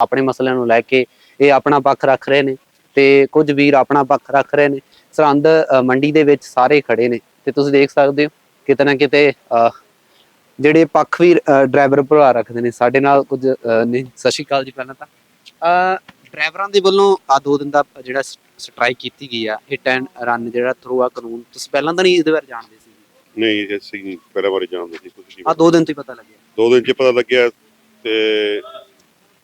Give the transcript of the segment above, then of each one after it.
ਆਪਣੇ ਮਸਲਿਆਂ ਨੂੰ ਲੈ ਕੇ ਇਹ ਆਪਣਾ ਪੱਖ ਰੱਖ ਰਹੇ ਨੇ ਤੇ ਕੁਝ ਵੀਰ ਆਪਣਾ ਪੱਖ ਰੱਖ ਰਹੇ ਨੇ। ਸਰਹੰਦ ਅ, ਮੰਡੀ ਦੇ ਵਿੱਚ ਸਾਰੇ ਖੜੇ ਨੇ। ਤੇ ਤੁਸੀਂ ਦੇਖ ਸਕਦੇ ਹੋ ਕਿਤੇ ਨਾ ਕਿਤੇ ਜਿਹੜੇ ਪੱਖ ਵੀ ਡਰਾਈਵਰ ਭਰਾ ਰੱਖਦੇ ਨੇ। ਸਾਡੇ ਨਾਲ ਕੁਝ ਸਤਿ ਸ਼੍ਰੀ ਅਕਾਲ ਜੀ ਪਹਿਲਾਂ ਤਾਂ। ਡਰਾਈਵਰਾਂ ਦੇ ਵੱਲੋਂ ਆ ਦੋ ਦਿਨ ਦਾ ਜਿਹੜਾ ਸਟ੍ਰਾਈਕ ਕੀਤੀ ਗਈ ਆ ਹਿੱਟ ਐਂਡ ਰਨ ਜਿਹੜਾ ਥਰੂ ਆ ਕਾਨੂੰਨ। ਤੁਸੀਂ ਪਹਿਲਾਂ ਤਾਂ ਨਹੀਂ ਇਹਦੇ ਬਾਰੇ ਜਾਣਦੇ ਸੀ? ਨਹੀਂ ਅਸੀਂ ਪਹਿਲਾਂ ਵਾਰੀ ਜਾਣਦੇ ਸੀ ਕੁਝ ਨਹੀਂ ਆ ਦੋ ਦਿਨ ਤੋਂ ਹੀ ਪਤਾ ਲੱਗਿਆ। ਦੋ ਦਿਨ ਚ ਪਤਾ ਲੱਗਿਆ ਤੇ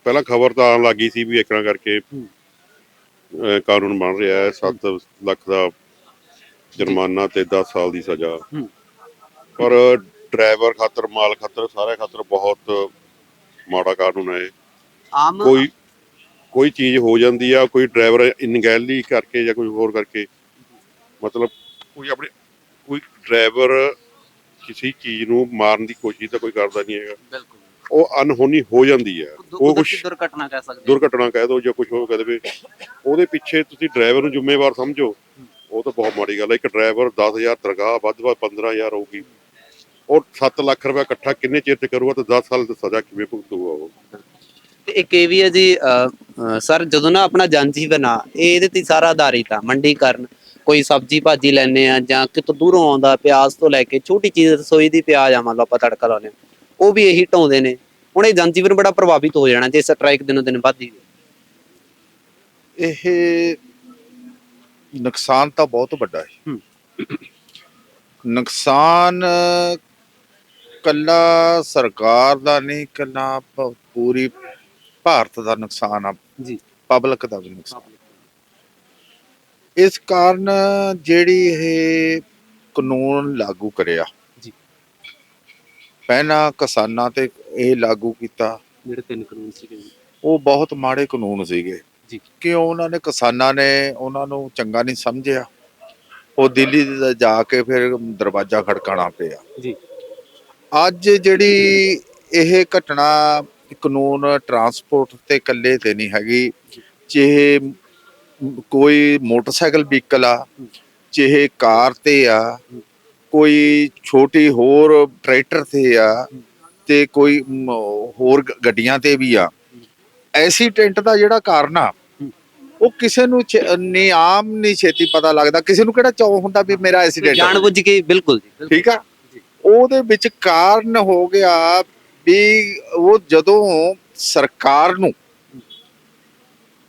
ਪਹਿਲਾਂ ਖਬਰ ਤਾਂ ਆਉਣ ਲੱਗੀ ਸੀ ਵੀ ਇਕਰਾਂ ਕਰਕੇ। ਅਹ, ਕਾਨੂੰਨ ਬਣ ਰਿਹਾ ਹੈ 7 ਲੱਖ ਦਾ ਜੁਰਮਾਨਾ ਤੇ 10 ਸਾਲ ਦੀ ਸਜ਼ਾ ਹੂੰ। ਪਰ ਡਰਾਈਵਰ ਖਾਤਰ ਮਾਲ ਖਾਤਰ ਸਾਰੇ ਖਾਤਰ ਬਹੁਤ ਮਾੜਾ ਕਾਨੂੰਨ ਹੈ ਇਹ। ਆਮ ਕੋਈ ਕੋਈ ਚੀਜ਼ ਹੋ ਜਾਂਦੀ ਆ ਕੋਈ ਡਰਾਈਵਰ ਇਨਗੈਲੀ ਕਰਕੇ ਜਾਂ ਕੋਈ ਹੋਰ ਕਰਕੇ ਮਤਲਬ ਕੋਈ ਆਪਣੇ ਕੋਈ ਡਰਾਈਵਰ ਕਿਸੇ ਚੀਜ਼ ਨੂੰ ਮਾਰਨ ਦੀ ਕੋਸ਼ਿਸ਼ ਤਾਂ ਕੋਈ ਕਰਦਾ ਨਹੀਂ ਹੈਗਾ ਬਿਲਕੁਲ ਉਹ ਅਨਹੋਣੀ ਹੋ ਜਾਂਦੀ ਹੈ। ਉਹ ਕੁਝ ਦੁਰਘਟਨਾ ਕਹਿ ਸਕਦੇ। ਦੁਰਘਟਨਾ ਕਹਿ ਦੋ ਜਾਂ ਕੁਝ ਹੋਰ ਕਹਿ ਦੇਵੇ। ਉਹਦੇ ਪਿੱਛੇ ਤੁਸੀਂ ਡਰਾਈਵਰ ਨੂੰ ਜ਼ਿੰਮੇਵਾਰ ਸਮਝੋ। ਉਹ ਤਾਂ ਬਹੁਤ ਮਾੜੀ ਗੱਲ ਹੈ। ਇੱਕ ਡਰਾਈਵਰ 10000 ਤਨਖਾਹ ਵੱਧ ਵੱਧ 15000 ਹੋਊਗੀ। ਔਰ 7 ਲੱਖ ਰੁਪਏ ਇਕੱਠਾ ਕਿੰਨੇ ਚਿਰ ਚ ਕਰੂਗਾ ਤਾਂ 10 ਸਾਲ ਦੀ ਸਜ਼ਾ ਕਿਵੇਂ ਭੁਗਤੂਗਾ ਉਹ? ਤੇ ਇੱਕ ਇਹ ਵੀ ਹੈ ਜੀ ਸਰ ਜਦੋਂ ਨਾ ਆਪਣਾ ਜਨਜੀਵਨ ਆ ਇਹ ਇਹਦੇ ਤੇ ਸਾਰਾ ਆਧਾਰਿਤ ਆ। ਮੰਡੀਕਰਨ ਕੋਈ ਸਬਜ਼ੀ ਭਾਜੀ ਲੈਣੇ ਆ ਜਾਂ ਕਿਤੋਂ ਦੂਰੋਂ ਆਉਂਦਾ ਪਿਆਜ਼ ਤੋਂ ਲੈ ਕੇ ਛੋਟੀ ਚੀਜ਼ ਰਸੋਈ ਦੀ ਪਿਆਜ਼ ਆ ਮੰਨ ਲਓ ਆਪਾਂ ਤੜਕਾ ਲਾਉਂਦੇ ਹਾਂ ਉਹ ਵੀ ਇਹੀ ਢਾਉਂਦੇ ਨੇ। ਹੁਣ ਇਹ ਜਨਜੀਵਨ ਬੜਾ ਪ੍ਰਭਾਵਿਤ ਹੋ ਜਾਣਾ ਜੇ ਸਟ੍ਰਾਈਕ ਦਿਨੋਂ ਦਿਨ ਵੱਧਦੀ ਇਹ ਨੁਕਸਾਨ ਤਾਂ ਬਹੁਤ ਵੱਡਾ ਹੈ। ਨੁਕਸਾਨ ਕੱਲਾ ਸਰਕਾਰ ਦਾ ਨਹੀਂ ਕੱਲਾ ਪੂਰੀ ਭਾਰਤ ਦਾ ਨੁਕਸਾਨ ਆ। ਜੀ। ਪਬਲਿਕ ਦਾ ਵੀ ਨੁਕਸਾਨ। ਇਸ ਕਾਰਨ ਜਿਹੜੀ ਇਹ ਕਾਨੂੰਨ ਲਾਗੂ ਕਰਿਆ। ਪਹਿਲਾਂ ਕਿਸਾਨਾਂ ਤੇ ਇਹ ਲਾਗੂ ਕੀਤਾ। ਜਿਹੜੇ ਤਿੰਨ ਕਾਨੂੰਨ ਸੀਗੇ ਜੀ। ਉਹ ਬਹੁਤ ਮਾੜੇ ਕਾਨੂੰਨ ਸੀਗੇ। ਜੀ। ਕਿਉਂ ਉਹਨਾਂ ਨੇ ਕਿਸਾਨਾਂ ਨੇ ਉਹਨਾਂ ਨੂੰ ਚੰਗਾ ਨਹੀਂ ਸਮਝਿਆ? ਉਹ ਦਿੱਲੀ ਦਾ ਜਾ ਕੇ ਫਿਰ ਦਰਵਾਜ਼ਾ ਖੜਕਾਣਾ ਪਿਆ। ਜੀ। ਅੱਜ ਜਿਹੜੀ ਇਹ ਘਟਨਾ ਕਾਨੂੰਨ ਟਰਾਂਸਪੋਰਟ ਤੇ ਇਕੱਲੇ ਤੇ ਨਹੀਂ ਹੈਗੀ ਚਾਹੇ ਕੋਈ ਮੋਟਰਸਾਈਕਲ ਵਹੀਕਲ ਆ ਚਾਹੇ ਕਾਰ ਤੇ ਆ ਕੋਈ ਛੋਟੀ ਹੋਰ ਟਰੈਕਟਰ ਤੇ ਆ ਤੇ ਕੋਈ ਹੋਰ ਗੱਡੀਆਂ ਤੇ ਵੀ ਆ। ਐਕਸੀਡੈਂਟ ਦਾ ਜਿਹੜਾ ਕਾਰਨ ਆ ਉਹ ਕਿਸੇ ਨੂੰ ਨਹੀਂ ਆਮ ਨਹੀਂ ਛੇਤੀ ਪਤਾ ਲੱਗਦਾ। ਕਿਸੇ ਨੂੰ ਕਿਹੜਾ ਚਾਅ ਹੁੰਦਾ ਵੀ ਮੇਰਾ ਐਕਸੀਡੈਂਟ ਜਾਣ ਬੁੱਝ ਕੇ ਬਿਲਕੁਲ। ਠੀਕ ਆ? ਉਹਦੇ ਵਿੱਚ ਕਾਰਨ ਹੋ ਗਿਆ ਵੀ ਉਹ ਜਦੋਂ ਸਰਕਾਰ ਨੂੰ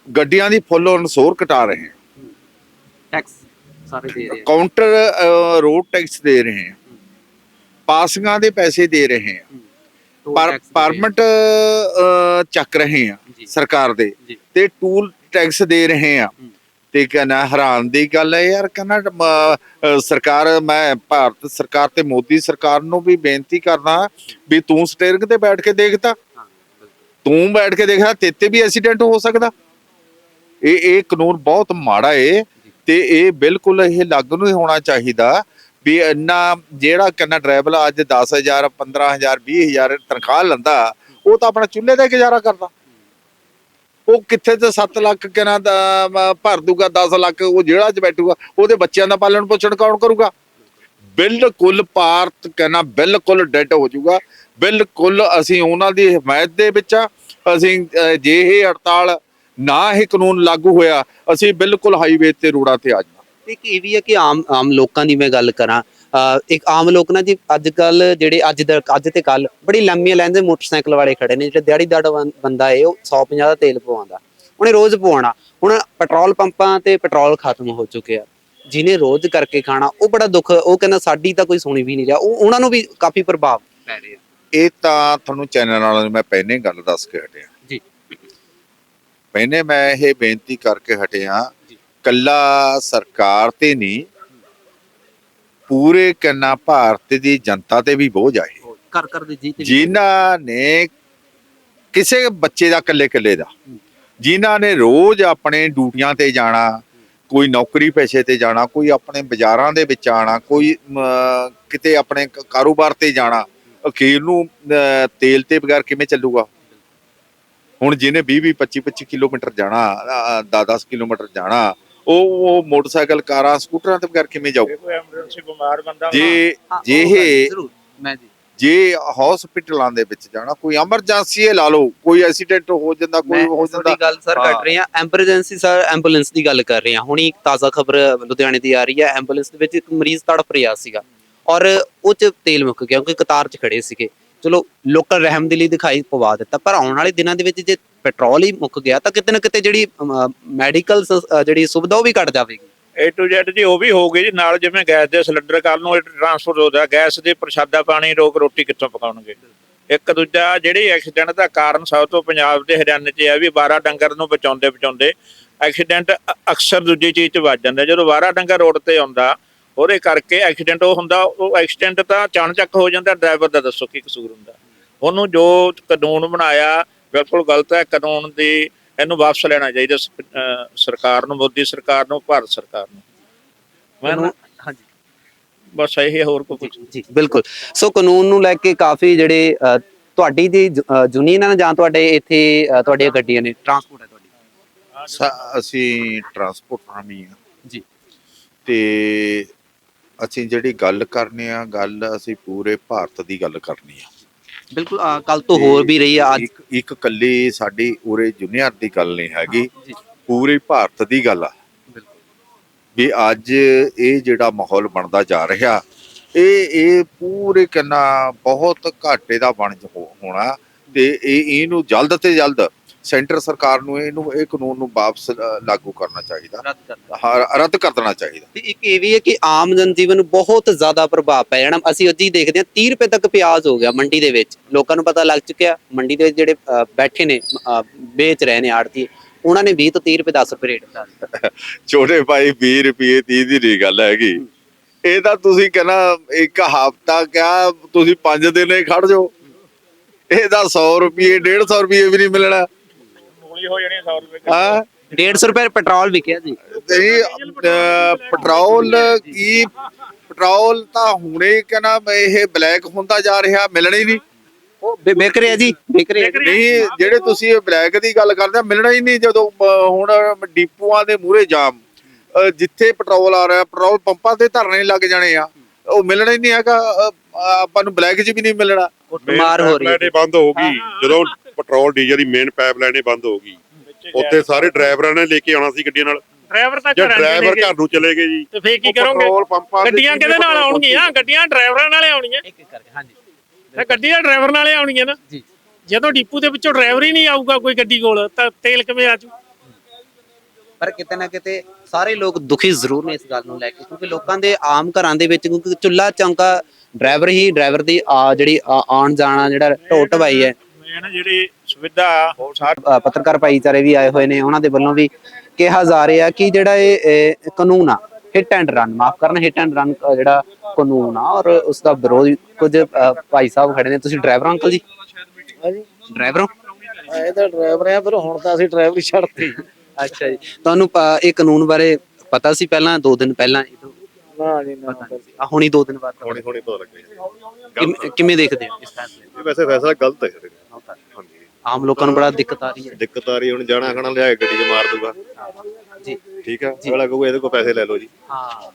ਗੱਡੀਆਂ ਦੀ ਫੁੱਲ ਅਨਸੋਰ ਕਟਾ ਰਹੇ ਹਨ ਟੈਕਸ ਸਾਰੇ ਦੇ ਰਹੇ ਆ ਕਾਊਂਟਰ ਰੋਡ ਟੈਕਸ ਦੇ ਰਹੇ ਹਨ ਪਾਸਿੰਗਾਂ ਦੇ ਪੈਸੇ ਦੇ ਰਹੇ ਟੋਲ ਪਰ। ਪਰਮਿਟ ਚੱਕ ਰਹੇ ਆ। ਸਰਕਾਰ ਦੇ। ਤੇ ਟੂਲ ਟੈਕਸ ਦੇ ਰਹੇ ਆ ਹੂੰ। ਤੇ ਕਹਿੰਦਾ ਹੈਰਾਨ ਦੀ ਗੱਲ ਹੈ ਯਾਰ ਕਹਿੰਦਾ ਸਰਕਾਰ ਮੈਂ ਭਾਰਤ ਸਰਕਾਰ ਤੇ ਮੋਦੀ ਸਰਕਾਰ ਨੂੰ ਵੀ ਬੇਨਤੀ ਕਰਦਾ ਵੀ ਤੂੰ ਸਟੀਅਰਿੰਗ ਤੇ ਬੈਠ ਕੇ ਦੇਖਦਾ ਹਾਂ। ਤੂੰ ਬੈਠ ਕੇ ਦੇਖਦਾ ਤੇਤੇ ਵੀ ਐਕਸੀਡੈਂਟ ਹੋ ਸਕਦਾ ਇਹ ਇਹ ਕਾਨੂੰਨ ਬਹੁਤ ਮਾੜਾ ਏ ਤੇ ਇਹ ਬਿਲਕੁਲ ਇਹ ਲਾਗੂ ਨਹੀਂ ਹੋਣਾ ਚਾਹੀਦਾ ਵੀ ਇੰਨਾ ਜਿਹੜਾ ਕਹਿੰਦਾ ਡਰਾਈਵਰ ਅੱਜ 10000 15000 20000 ਤਨਖਾਹ ਲੈਂਦਾ, ਉਹ ਤਾਂ ਆਪਣਾ ਚੁੱਲ੍ਹੇ ਦਾ ਗੁਜ਼ਾਰਾ ਕਰਦਾ। ਉਹ ਕਿੱਥੇ ਤੇ 7 ਲੱਖ ਕਿਨਾ ਦਾ ਭਰ ਦੂਗਾ 10 ਲੱਖ, ਉਹ ਜਿਹੜਾ ਚ ਬੈਠੂਗਾ, ਉਹਦੇ ਬੱਚਿਆਂ ਦਾ ਪਾਲਣ ਪੋਸ਼ਣ ਕੌਣ ਕਰੂਗਾ? ਬਿਲਕੁਲ ਭਾਰਤ ਕਹਿੰਦਾ ਬਿਲਕੁਲ ਡੈਡ ਹੋ ਜਾਊਗਾ। ਬਿਲਕੁਲ ਅਸੀਂ ਉਹਨਾਂ ਦੀ ਹਮਾਇਤ ਦੇ ਵਿੱਚ ਅਸੀਂ ਜੇ ਇਹ ਹੜਤਾਲ ਨਾ ਇਹ ਕਾਨੂੰਨ ਲਾਗੂ ਹੋਇਆ ਅਸੀਂ ਬਿਲਕੁਲ ਹਾਈਵੇ ਤੇ ਰੋਡਾਂ ਤੇ ਆ ਜਾਣਾ। ਇੱਕ ਇਹ ਵੀ ਹੈ ਕਿ ਆਮ ਆਮ ਲੋਕਾਂ ਦੀ ਮੈਂ ਗੱਲ ਕਰਾਂ ਇੱਕ ਆਮ ਲੋਕ ਨਾ ਜੀ ਅੱਜ ਕੱਲ ਜਿਹੜੇ ਅੱਜ ਦਾ ਅੱਜ ਤੇ ਕੱਲ ਬੜੀ ਲੰਮੀਆਂ ਲੈਂਦੇ ਮੋਟਰਸਾਈਕਲ ਵਾਲੇ ਖੜੇ ਨੇ ਜਿਹੜੇ ਦਿਹਾੜੀ ਦਾੜਾ ਬੰਦਾ ਹੈ ਉਹ 150 ਦਾ ਤੇਲ ਪਵਾਉਂਦਾ। ਉਹਨੇ ਰੋਜ਼ ਪਵਾਉਣਾ ਹੁਣ ਪੈਟਰੋਲ ਪੰਪਾਂ ਤੇ ਪੈਟਰੋਲ ਖਤਮ ਹੋ ਚੁੱਕੇ ਆ। ਜਿਹਨੇ ਰੋਜ਼ ਕਰਕੇ ਖਾਣਾ ਉਹ ਬੜਾ ਦੁੱਖ ਉਹ ਕਹਿੰਦਾ ਸਾਡੀ ਤਾਂ ਕੋਈ ਸੁਣੀ ਵੀ ਨਹੀਂ ਰਿਹਾ ਉਹ ਉਹਨਾਂ ਨੂੰ ਵੀ ਕਾਫੀ ਪ੍ਰਭਾਵ ਪੈ ਰਿਹਾ ਇਹ ਤਾਂ ਤੁਹਾਨੂੰ ਚੈਨਲ ਵਾਲਿਆਂ ਨੂੰ ਮੈਂ ਪਹਿਲੇ ਗੱਲ ਦੱਸ ਕੇ ਹਟਿਆ। ਜੀ। ਪਹਿਲੇ ਮੈਂ ਇਹ ਬੇਨਤੀ ਕਰਕੇ ਹਟਿਆ। ਕੱਲਾ ਸਰਕਾਰ ਤੇ ਨਹੀਂ ਪੂਰੇ ਕੰਨਾ ਭਾਰਤ ਦੀ ਜਨਤਾ ਤੇ ਵੀ ਬੋਝ ਆਏ ਕਰ ਕਰ ਦੇ ਜੀ ਤੇ ਜਿਨ੍ਹਾਂ ਨੇ ਕਿਸੇ ਬੱਚੇ ਦਾ ਇਕੱਲੇ ਇਕੱਲੇ ਦਾ ਜਿਨ੍ਹਾਂ ਨੇ ਰੋਜ਼ ਆਪਣੇ ਡਿਊਟੀਆਂ ਤੇ ਜਾਣਾ ਕੋਈ ਨੌਕਰੀ ਪੇਸ਼ੇ ਤੇ ਜਾਣਾ ਕੋਈ ਆਪਣੇ ਬਾਜ਼ਾਰਾਂ ਦੇ ਵਿੱਚ ਆਣਾ ਕੋਈ ਕਿਤੇ ਆਪਣੇ ਕਾਰੋਬਾਰ ਤੇ ਜਾਣਾ ਅਖੀਰ ਨੂੰ ਤੇਲ ਤੇ ਬਗੈਰ ਕਿਵੇਂ ਚੱਲੂਗਾ? ਹੁਣ ਜਿਹਨੇ 20 20 25 25 ਕਿਲੋਮੀਟਰ ਜਾਣਾ 10 10 ਕਿਲੋਮੀਟਰ ਜਾਣਾ ਉਹ ਉਹ ਮੋਟਰਸਾਈਕਲ ਕਾਰਾਂ ਸਕੂਟਰਾਂ ਤੇ ਬਗੈਰ ਕਿਵੇਂ ਜਾਊ? ਕੋਈ ਐਮਰਜੈਂਸੀ ਬਿਮਾਰ ਬੰਦਾ ਜੇ ਜੇ ਇਹ ਮੈਂ ਜੀ। ਜੇ ਹਸਪੀਟਲਾਂ ਦੇ ਵਿੱਚ ਜਾਣਾ ਕੋਈ ਐਮਰਜੈਂਸੀ ਲਾ ਲਓ ਕੋਈ ਐਕਸੀਡੈਂਟ ਹੋ ਜਾਂਦਾ ਕੋਈ ਹੋ ਜਾਂਦਾ। ਗੱਲ ਸਰ। ਕੱਟ ਰਹੀ ਹਾਂ ਐਮਰਜੈਂਸੀ ਸਰ ਐਂਬੂਲੈਂਸ ਦੀ ਗੱਲ ਕਰ ਰਹੇ ਹਾਂ। ਹੁਣੀ ਇੱਕ ਤਾਜ਼ਾ ਖਬਰ ਲੁਧਿਆਣੇ ਦੀ ਆ ਰਹੀ ਹੈ ਐਂਬੂਲੈਂਸ ਦੇ ਵਿੱਚ ਇੱਕ ਮਰੀਜ਼ ਤੜਫ ਰਿਹਾ ਸੀਗਾ ਔਰ ਉਹ ਚ ਤੇਲ ਮੁੱਕ ਗਿਆ ਕਿਉਂਕਿ ਕਤਾਰ 'ਚ ਖੜੇ ਸੀਗੇ। ਚਲੋ ਲੋਕਲ ਰਹਿਮ ਦੇ ਦਿਖਾਈ ਪਵਾ ਦਿੱਤਾ, ਪਰ ਆਉਣ ਵਾਲੇ ਦਿਨਾਂ ਦੇ ਵਿੱਚ ਜੇ ਪੈਟਰੋਲ ਹੀ ਮੁੱਕ ਗਿਆ, ਤਾਂ ਕਿਤੇ ਨਾ ਕਿਤੇ ਜਿਹੜੀ ਮੈਡੀਕਲ ਜਿਹੜੀ ਸੁਵਿਧਾ ਉਹ ਵੀ ਘਟ ਜਾਵੇਗੀ। A to Z ਜੀ, ਉਹ ਵੀ ਹੋਊਗੀ ਜੀ, ਨਾਲ ਜਿਵੇਂ ਗੈਸ ਦੇ ਸਿਲੰਡਰ ਕੱਲ ਨੂੰ ਟ੍ਰਾਂਸਫਰ ਹੋਦਾ ਗੈਸ ਦੇ ਪ੍ਰਸ਼ਾਦਾ ਪਾਣੀ ਲੋਕ ਰੋਟੀ ਕਿੱਥੋਂ ਪਕਾਉਣਗੇ? ਇੱਕ ਦੂਜਾ, ਜਿਹੜੀ ਐਕਸੀਡੈਂਟ ਦਾ ਕਾਰਨ ਸਭ ਤੋਂ ਪੰਜਾਬ ਦੇ ਹਰਿਆਣੇ 'ਚ ਇਹ ਹੈ ਵੀ 12 ਡੰਗਰ ਨੂੰ ਬਚਾਉਂਦੇ ਬਚਾਉਂਦੇ ਐਕਸੀਡੈਂਟ ਅਕਸਰ ਦੂਜੀ ਚੀਜ਼ 'ਚ ਵੱਜ ਜਾਂਦਾ, ਜਦੋਂ 12 ਡੰਗਰ ਰੋਡ ਤੇ ਆਉਂਦਾ ਉਹਦੇ ਕਰਕੇ ਐਕਸੀਡੈਂਟ ਉਹ ਹੁੰਦਾ ਉਹ ਐਕਸੀਡੈਂਟ ਤਾਂ ਚਾਣਚੱਕ ਹੋ ਜਾਂਦਾ ਡਰਾਈਵਰ ਦਾ ਦੱਸੋ ਕੀ ਕਸੂਰ ਹੁੰਦਾ। ਉਹਨੂੰ ਜੋ ਕਾਨੂੰਨ ਬਣਾਇਆ ਬਿਲਕੁਲ ਗਲਤ ਹੈ ਕਾਨੂੰਨ ਦੀ ਇਹਨੂੰ ਵਾਪਸ ਲੈਣਾ ਚਾਹੀਦਾ ਸਰਕਾਰ ਨੂੰ ਮੋਦੀ ਸਰਕਾਰ ਨੂੰ ਭਾਰਤ ਸਰਕਾਰ ਨੂੰ। ਮੈਂ ਹਾਂਜੀ। ਬਸ ਇਹ ਹੋਰ ਕੋਈ ਜੀ ਬਿਲਕੁਲ। ਸੋ ਕਾਨੂੰਨ ਨੂੰ ਲੈ ਕੇ ਕਾਫੀ ਜਿਹੜੇ ਤੁਹਾਡੀ ਦੀ ਯੂਨੀਅਨ ਹੈ ਨਾ ਜਾਂ ਤੁਹਾਡੇ ਇੱਥੇ ਤੁਹਾਡੀਆਂ ਗੱਡੀਆਂ ਨੇ ਟਰਾਂਸਪੋਰਟ ਹੈ ਤੁਹਾਡੀ? ਅਸੀਂ ਟਰਾਂਸਪੋਰਟ ਆਰਮੀ ਆ। ਜੀ। ਤੇ ਅਸੀਂ ਜਿਹੜੀ ਗੱਲ ਕਰਨੇ ਆ ਗੱਲ ਅਸੀਂ ਪੂਰੇ ਭਾਰਤ ਦੀ ਗੱਲ ਕਰਨੀ ਆ। ਬਿਲਕੁਲ ਕੱਲ ਤੋਂ ਹੋਰ ਵੀ ਰਹੀ ਹੈ ਅੱਜ ਇੱਕ ਕੱਲੀ ਸਾਡੀ ਉਰੇ ਜੂਨੀਅਰ ਦੀ ਗੱਲ ਨਹੀਂ ਹੈਗੀ। ਪੂਰੇ ਭਾਰਤ ਦੀ ਗੱਲ ਆ। ਵੀ ਅੱਜ ਇਹ ਜਿਹੜਾ ਮਾਹੌਲ ਬਣਦਾ ਜਾ ਰਿਹਾ ਇਹ ਇਹ ਪੂਰੇ ਕਿੰਨਾ ਬਹੁਤ ਘਾਟੇ ਦਾ ਬਣ ਹੋਣਾ। ਤੇ ਇਹ ਇਹਨੂੰ ਜਲਦ ਤੇ ਜਲਦ ਸੈਂਟਰ ਸਰਕਾਰ ਨੂੰ ਇਹਨੂੰ ਇਹ ਕਾਨੂੰਨ ਨੂੰ ਵਾਪਸ ਲਾਗੂ ਕਰਨਾ ਚਾਹੀਦਾ। ਰੱਦ ਕਰ ਹਾਂ, ਰੱਦ ਕਰ ਦੇਣਾ ਚਾਹੀਦਾ। ਤੇ ਇੱਕ ਇਹ ਵੀ ਹੈ ਕਿ ਆਮ ਜਨਜੀਵਨ ਨੂੰ ਬਹੁਤ ਜ਼ਿਆਦਾ ਪ੍ਰਭਾਵ ਪੈ ਜਾਣਾ। ਅਸੀਂ ਅੱਜ ਹੀ ਦੇਖਦੇ ਹਾਂ 30 ਰੁਪਏ ਤੱਕ ਪਿਆਜ਼ ਹੋ ਗਿਆ ਮੰਡੀ ਦੇ ਵਿੱਚ। ਲੋਕਾਂ ਨੂੰ ਪਤਾ ਲੱਗ ਚੁੱਕਿਆ ਮੰਡੀ ਦੇ ਵਿੱਚ ਜਿਹੜੇ ਬੈਠੇ ਨੇ ਵੇਚ ਰਹੇ ਨੇ ਆੜਤੀ ਉਹਨਾਂ ਨੇ 20 ਤੋਂ 30 ਰੁਪਏ 10 ਰੁਪਏ ਰੇਟ ਦਿੱਤਾ। ਛੋਟੇ ਭਾਈ 20 ਰੁਪਏ 30 ਦੀ ਨਹੀਂ ਗੱਲ ਹੈਗੀ। ਇਹ ਤਾਂ ਤੁਸੀਂ ਕਹਿੰਦਾ ਇੱਕ ਹਫਤਾ ਕਿਆ ਤੁਸੀਂ 5 ਦਿਨ ਹੀ ਖੜ ਜਾਓ। ਇਹ ਤਾਂ 100 ਰੁਪਏ 150 ਰੁਪਏ ਵੀ ਨਹੀਂ ਮਿਲਣਾ। ਮੂਲੀ ਹੋ ਜਾਣੀ 100 ਰੁਪਏ ਹਾਂ। 150 ਰੁਪਏ ਪੈਟਰੋਲ ਵਿਕਿਆ ਜੀ ਅਹ, ਪੈਟਰੋਲ ਕੀ ਪੈਟਰੋਲ ਤਾਂ ਹੁਣੇ ਕਹਿੰਦਾ ਇਹ ਬਲੈਕ ਹੁੰਦਾ ਜਾ ਰਿਹਾ ਮਿਲਣਾ ਹੀ ਨਹੀਂ। ਉਹ ਵਿ- ਵਿਕ ਰਿਹਾ ਜੀ ਵਿਕ ਰਿਹਾ। ਜੀ। ਨਹੀਂ ਜਿਹੜੇ ਤੁਸੀਂ ਇਹ ਬਲੈਕ ਦੀ ਗੱਲ ਕਰਦੇ ਆ ਮਿਲਣਾ ਹੀ ਨਹੀਂ ਜਦੋਂ ਅਹ, ਹੁਣ ਡਿਪੂਆਂ ਦੇ ਮੂਹਰੇ ਜਾਮ। ਅਹ, ਜਿੱਥੇ ਪੈਟਰੋਲ ਆ ਰਿਹਾ ਪੈਟਰੋਲ ਪੰਪਾਂ ਤੇ ਧਰਨੇ ਲੱਗ ਜਾਣੇ ਆ। ਉਹ ਮਿਲਣਾ ਹੀ ਨਹੀਂ ਹੈਗਾ ਅਹ, ਆਪਾਂ ਨੂੰ ਬਲੈਕ 'ਚ ਵੀ ਨਹੀਂ ਮਿਲਣਾ। ਕੁੱਟਮਾਰ ਹੋ ਰਹੀ ਹੈ ਬੰਦ ਹੋ ਗਈ। ਜਦੋਂ ਪੈਟਰੋਲ ਡੀਜ਼ਲ ਦੀ ਮੇਨ ਪਾਈਪਲਾਈਨ ਬੰਦ ਹੋ ਗਈ। ਉੱਥੇ ਸਾਰੇ ਡਰਾਈਵਰਾਂ ਨੇ ਲੈ ਕੇ ਆਉਣਾ ਸੀ ਗੱਡੀਆਂ ਨਾਲ। ਡਰਾਈਵਰ ਤਾਂ ਘਰਾਂ ਡਰਾਈਵਰ ਘਰ ਨੂੰ ਚਲੇ ਗਏ ਜੀ। ਤੇ ਫੇਰ ਕੀ ਕਰੋਗੇ? ਪੈਟਰੋਲ ਪੰਪਾਂ ਤੇ ਗੱਡੀਆਂ ਕਿਹਦੇ ਨਾਲ ਆਉਣਗੀਆਂ? ਗੱਡੀਆਂ ਡਰਾਈਵਰਾਂ ਨਾਲੇ ਆਉਣੀਆਂ। ਇੱਕ ਇੱਕ ਕਰਕੇ ਹਾਂਜੀ। ਤੇ ਗੱਡੀਆਂ ਡਰਾਈਵਰ ਨਾਲੇ ਆਉਣੀਆਂ ਨਾ? ਜੀ। ਜਦੋਂ ਡਿਪੂ ਦੇ ਵਿੱਚੋਂ ਡਰਾਈਵਰ ਹੀ ਨਹੀਂ ਆਊਗਾ ਕੋਈ ਗੱਡੀ ਕੋਲ ਤਾਂ ਤੇਲ ਕਿਵੇਂ ਆਜੂ ਪਰ ਕਿਤੇ ਨਾ ਕਿਤੇ ਸਾਰੇ ਲੋਕ ਦੁਖੀ ਜ਼ਰੂਰ ਨੇ ਇਸ ਗੱਲ ਨੂੰ ਲੈ ਕੇ ਕਿਉਂਕਿ ਲੋਕਾਂ ਦੇ ਆਮ ਘਰਾਂ ਦੇ ਵਿੱਚ ਕਿਉਂਕਿ ਚੁੱਲਾ ਚੌਂਕਾ ਡਰਾਈਵਰ ਹੀ ਡਰਾਈਵਰ ਦੀ ਆ ਜਿਹੜੀ ਆਉਣ ਜਾਣਾ ਜਿਹੜਾ ਢੋਟ ਢਵਾਈ ਮੇਨ ਜਿਹੜੀ ਸੁਵਿਧਾ ਪੱਤਰਕਾਰ ਭਾਈਚਾਰੇ ਵੀ ਆਏ ਹੋਏ ਨੇ ਉਹਨਾਂ ਦੇ ਵੱਲੋਂ ਵੀ ਕਿਹਾ ਜਾ ਰਿਹਾ ਕਿ ਜਿਹੜਾ ਇਹ ਕਾਨੂੰਨ ਆ ਹਿੱਟ ਐਂਡ ਰਨ ਮਾਫ ਕਰਨਾ ਹਿੱਟ ਐਂਡ ਰਨ ਜਿਹੜਾ ਕਾਨੂੰਨ ਆ ਔਰ ਉਸ ਦਾ ਵਿਰੋਧ ਕੁਝ ਭਾਈ ਸਾਹਿਬ ਖੜੇ ਨੇ। ਤੁਸੀਂ ਡਰਾਈਵਰ ਅੰਕਲ ਜੀ? ਹਾਂਜੀ। ਡਰਾਈਵਰ ਹੋ? ਇਹ ਤਾਂ ਡਰਾਈਵਰ ਆ ਪਰ ਹੁਣ ਤਾਂ ਅਸੀਂ ਡਰਾਈਵਰੀ ਛੱਡਤੀ। ਅੱਛਾ ਜੀ। ਤੁਹਾਨੂੰ ਪ- ਇਹ ਕਾਨੂੰਨ ਬਾਰੇ ਪਤਾ ਸੀ ਪਹਿਲਾਂ 2 ਦਿਨ ਪਹਿਲਾਂ? ਇਹ ਤੋਂ ਨਾ ਜੀ ਨਾ ਪਤਾ ਨਹੀਂ ਸੀ। ਆ ਹੁਣੀ 2 ਦਿਨ ਬਾਅਦ। ਪਤਾ ਹੋਣੀ ਹੋਣੀ ਪਤਾ ਲੱਗਿਆ ਕਿਵੇਂ- ਦੇਖਦੇ ਹੋ ਇਸ ਫੈਸਲੇ ਨੂੰ? ਇਹ ਵੈਸੇ ਫੈਸਲਾ ਗਲਤ ਹੈ ਸਰ ਹਾਂਜੀ ਆਮ ਲੋਕਾਂ ਨੂੰ ਬੜਾ ਦਿੱਕਤ ਆ ਰਹੀ ਹੈ। ਦਿੱਕਤ ਆ ਰਹੀ ਹੁਣ ਜਾਣਾ ਖਾਣਾ ਲਿਆ ਕੇ ਗੱਡੀ 'ਚ ਮਾਰ ਦੂਗਾ। ਜੀ। ਠੀਕ ਆ ਅਗਲਾ ਕਹੂਗਾ ਇਹਦੇ ਕੋਲ ਪੈਸੇ ਲੈ ਲਓ ਜੀ। ਹਾਂ।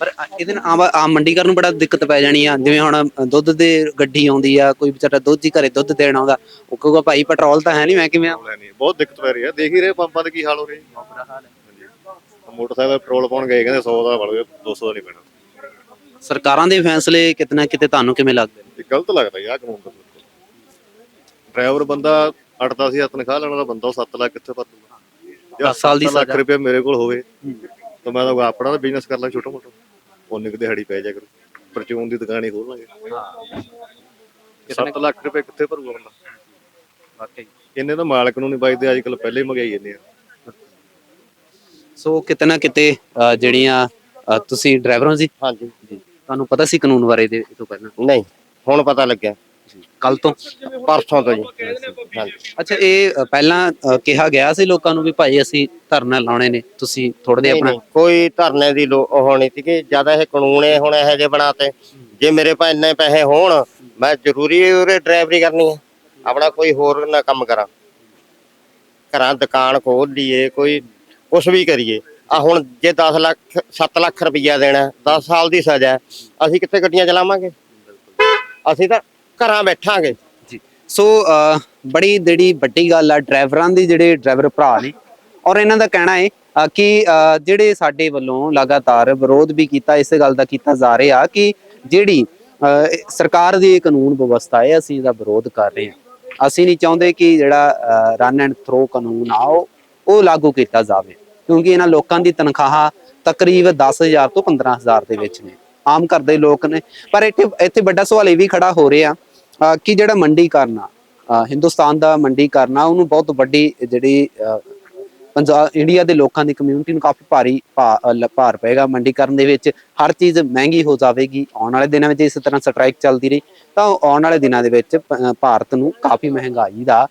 ਪਰ ਇਹਦੇ ਨਾਲ ਆਮ ਆਮ ਮੰਡੀਕਾਰ ਨੂੰ ਬੜਾ ਦਿੱਕਤ ਪੈ ਜਾਣੀ ਆ। ਜਿਵੇਂ ਹੁਣ ਦੁੱਧ ਦੇ ਗੱਡੀ ਆਉਂਦੀ ਆ ਕੋਈ ਵਿਚਾਰਾ ਦੁੱਧ ਹੀ ਘਰੇ ਦੁੱਧ ਦੇਣ ਆਉਂਦਾ ਉਹ ਕਹੂਗਾ ਭਾਈ ਪੈਟਰੋਲ ਤਾਂ ਹੈ ਨਹੀਂ ਮੈਂ ਕਿਵੇਂ ਬਹੁਤ ਦਿੱਕਤ ਪੈ ਰਹੀ ਹੈ। ਦੇਖ ਹੀ ਰਹੇ ਪੰਪਾਂ ਤੇ ਕੀ ਹਾਲ ਹੋ ਰਿਹਾ ਜੀ। ਮੋਟਰਸਾਈਕਲ ਪੈਟਰੋਲ ਪਾਉਣ ਗਏ ਕਹਿੰਦੇ 100 ਦਾ ਵੜ ਗਿਆ 200 ਦਾ ਨਹੀਂ ਪੈਣਾ। ਸਰਕਾਰਾਂ ਦੇ ਫੈਸਲੇ ਕਿਤਨਾ ਕਿਤੇ ਤੁਹਾਨੂੰ ਕਿਵੇਂ ਲੱਗਦੇ ਨੇ? ਗਲਤ ਲੱਗਦਾ ਯਾਰ ਕਾਨੂੰਨ ਦਾ। ਡਰਾਈਵਰ ਬੰਦਾ 8-10 ਹਜ਼ਾਰ ਤਨਖਾਹ ਲੈਣ ਵਾਲਾ ਬੰਦਾ ਉਹ 7 ਲੱਖ ਕਿੱਥੇ ਭਰ ਦੂਗਾ? ਜੇ ਦਸ ਸਾਲ ਦੀ 7 ਲੱਖ ਸਜ਼ਾ। ਰੁਪਏ ਮੇਰੇ ਕੋਲ ਹੋਵੇ ਤਾਂ ਮੈਂ ਤਾਂ ਆਪਣਾ ਤਾਂ ਬਿਜ਼ਨਸ ਕਰ ਲਾਂ ਛੋਟਾ ਮੋਟਾ ਉਹਨੇ ਕਿ ਦਿਹਾੜੀ ਪੈ ਜਾ ਕਰੂ। ਪਰਚੂਨ ਦੀ ਦੁਕਾਨ ਹੀ ਖੋਲ ਲਾਂਗੇ। 7 ਲੱਖ ਰੁਪਏ ਕਿੱਥੇ ਭਰੂਗਾ ਬੰਦਾ? ਵਾਕਈ। ਇੰਨੇ ਤਾਂ ਮਾਲਕ ਨੂੰ ਨਹੀਂ ਬਚਦੇ ਅੱਜ ਕੱਲ ਪਹਿਲੇ ਹੀ ਮਹਿੰਗਾਈ ਇੰਨੇ ਆ। ਸੋ ਕਿਤੇ ਨਾ ਕਿਤੇ ਅ, ਜਿਹੜੀਆਂ ਅ, ਤੁਸੀਂ ਡਰਾਈਵਰ ਹੋ ਜੀ? ਹਾਂਜੀ। ਤੁਹਾਨੂੰ ਪਤਾ ਸੀ ਕਾਨੂੰਨ ਬਾਰੇ ਦੇ ਇਹ ਤੋਂ ਪਹਿਲਾਂ? ਨਹੀਂ ਹੁਣ ਪਤਾ ਲੱਗਿਆ। ਕੱਲ ਤੋਂ ਪਰਸੋਂ ਤੋਂ ਜੀ ਹਾਂਜੀ। ਅੱਛਾ ਇਹ ਅ, ਪਹਿਲਾਂ ਅ, ਕਿਹਾ ਗਿਆ ਸੀ ਲੋਕਾਂ ਨੂੰ ਵੀ ਭਾਈ ਅਸੀਂ ਧਰਨਾ ਲਾਉਣੇ ਨੇ ਤੁਸੀਂ ਥੋੜੇ ਦੇ ਨਹੀਂ, ਆਪਣਾ ਨਹੀਂ, ਕੋਈ ਧਰਨੇ ਦੀ ਲੋ- ਉਹ ਨਹੀਂ ਸੀ ਕਿ ਜ਼ਿਆਦਾ ਇਹ ਕਾਨੂੰਨ ਇਹ ਹੁਣ ਇਹੋ ਜਿਹੇ ਬਣਾਤੇ ਜੇ ਮੇਰੇ ਪਾ ਇੰਨੇ ਪੈਸੇ ਹੋਣ ਮੈਂ ਜ਼ਰੂਰੀ ਉਰੇ ਡਰਾਈਵਰੀ ਕਰਨੀ ਹੈ ਆਪਣਾ ਕੋਈ ਹੋਰ ਨਾ ਕੰਮ ਕਰਾਂ। ਘਰਾਂ ਦੁਕਾਨ ਖੋਲ ਲਈਏ ਕੋਈ ਕੁਛ ਵੀ ਕਰੀਏ ਆ ਹੁਣ ਜੇ 10 ਲੱਖ 7 ਲੱਖ ਰੁਪਈਆ ਦੇਣਾ 10 ਸਾਲ ਦੀ ਸਜ਼ਾ ਹੈ, ਅਸੀਂ ਕਿੱਥੇ ਗੱਡੀਆਂ ਚਲਾਵਾਂਗੇ? ਅਸੀਂ ਤਾਂ ਘਰਾਂ ਬੈਠਾਂਗੇ। ਜੀ। ਸੋ ਅਹ, ਬੜੀ ਜਿਹੜੀ ਵੱਡੀ ਗੱਲ ਆ ਡਰਾਈਵਰਾਂ ਦੀ ਜਿਹੜੇ ਡਰਾਈਵਰ ਭਰਾ ਨੇ ਔਰ ਇਹਨਾਂ ਦਾ ਕਹਿਣਾ ਹੈ ਅਹ, ਕਿ ਅਹ, ਜਿਹੜੇ ਸਾਡੇ ਵੱਲੋਂ ਲਗਾਤਾਰ ਵਿਰੋਧ ਵੀ ਕੀਤਾ ਇਸ ਗੱਲ ਦਾ ਕੀਤਾ ਜਾ ਰਿਹਾ ਕਿ ਜਿਹੜੀ ਅਹ, ਸਰਕਾਰ ਦੀ ਇਹ ਕਾਨੂੰਨ ਵਿਵਸਥਾ ਹੈ ਅਸੀਂ ਇਹਦਾ ਵਿਰੋਧ ਕਰ ਰਹੇ ਹਾਂ। ਅਸੀਂ ਨਹੀਂ ਚਾਹੁੰਦੇ ਕਿ ਜਿਹੜਾ ਰਨ ਐਂਡ ਥਰੋ ਕਾਨੂੰਨ ਆ ਉਹ ਉਹ ਲਾਗੂ ਕੀਤਾ ਜਾਵੇ ਕਿਉਂਕਿ ਇਹਨਾਂ ਲੋਕਾਂ ਦੀ ਤਨਖਾਹਾਂ ਤਕਰੀਬ 10000 ਤੋਂ 15000 ਦੇ ਵਿੱਚ ਨੇ। ਆਮ ਘਰ ਦੇ ਲੋਕ ਨੇ। ਪਰ ਇੱਥੇ ਇੱਥੇ ਵੱਡਾ ਸਵਾਲ ਇਹ ਵੀ ਖੜਾ ਹੋ ਰਿਹਾ ਕਿ ਜਿਹੜਾ ਮੰਡੀਕਰਨ ਆ? ਹਿੰਦੁਸਤਾਨ ਦਾ ਮੰਡੀਕਰਨ ਆ, ਉਹਨੂੰ ਬਹੁਤ ਵੱਡੀ ਜਿਹੜੀ, ਅਹ ਪੰਜਾਬ, ਇੰਡੀਆ ਦੇ ਲੋਕਾਂ ਦੀ ਕਮਿਊਨਿਟੀ ਨੂੰ ਕਾਫੀ ਭਾਰੀ ਭਾ- ਭਾਰ ਪਏਗਾ ਮੰਡੀਕਰਨ ਦੇ ਵਿੱਚ। ਹਰ ਚੀਜ਼ ਮਹਿੰਗੀ ਹੋ ਜਾਵੇਗੀ। ਆਉਣ ਵਾਲੇ ਦਿਨਾਂ ਵਿੱਚ ਇਸ ਤਰ੍ਹਾਂ ਸਟ੍ਰਾਈਕ ਚੱਲਦੀ ਰਹੀ। ਤਾਂ ਆਉਣ ਵਾਲੇ ਦਿਨਾਂ ਦੇ ਵਿੱਚ ਭਾਰਤ ਨੂੰ ਕਾਫੀ ਮਹਿੰਗਾਈ ਦਾ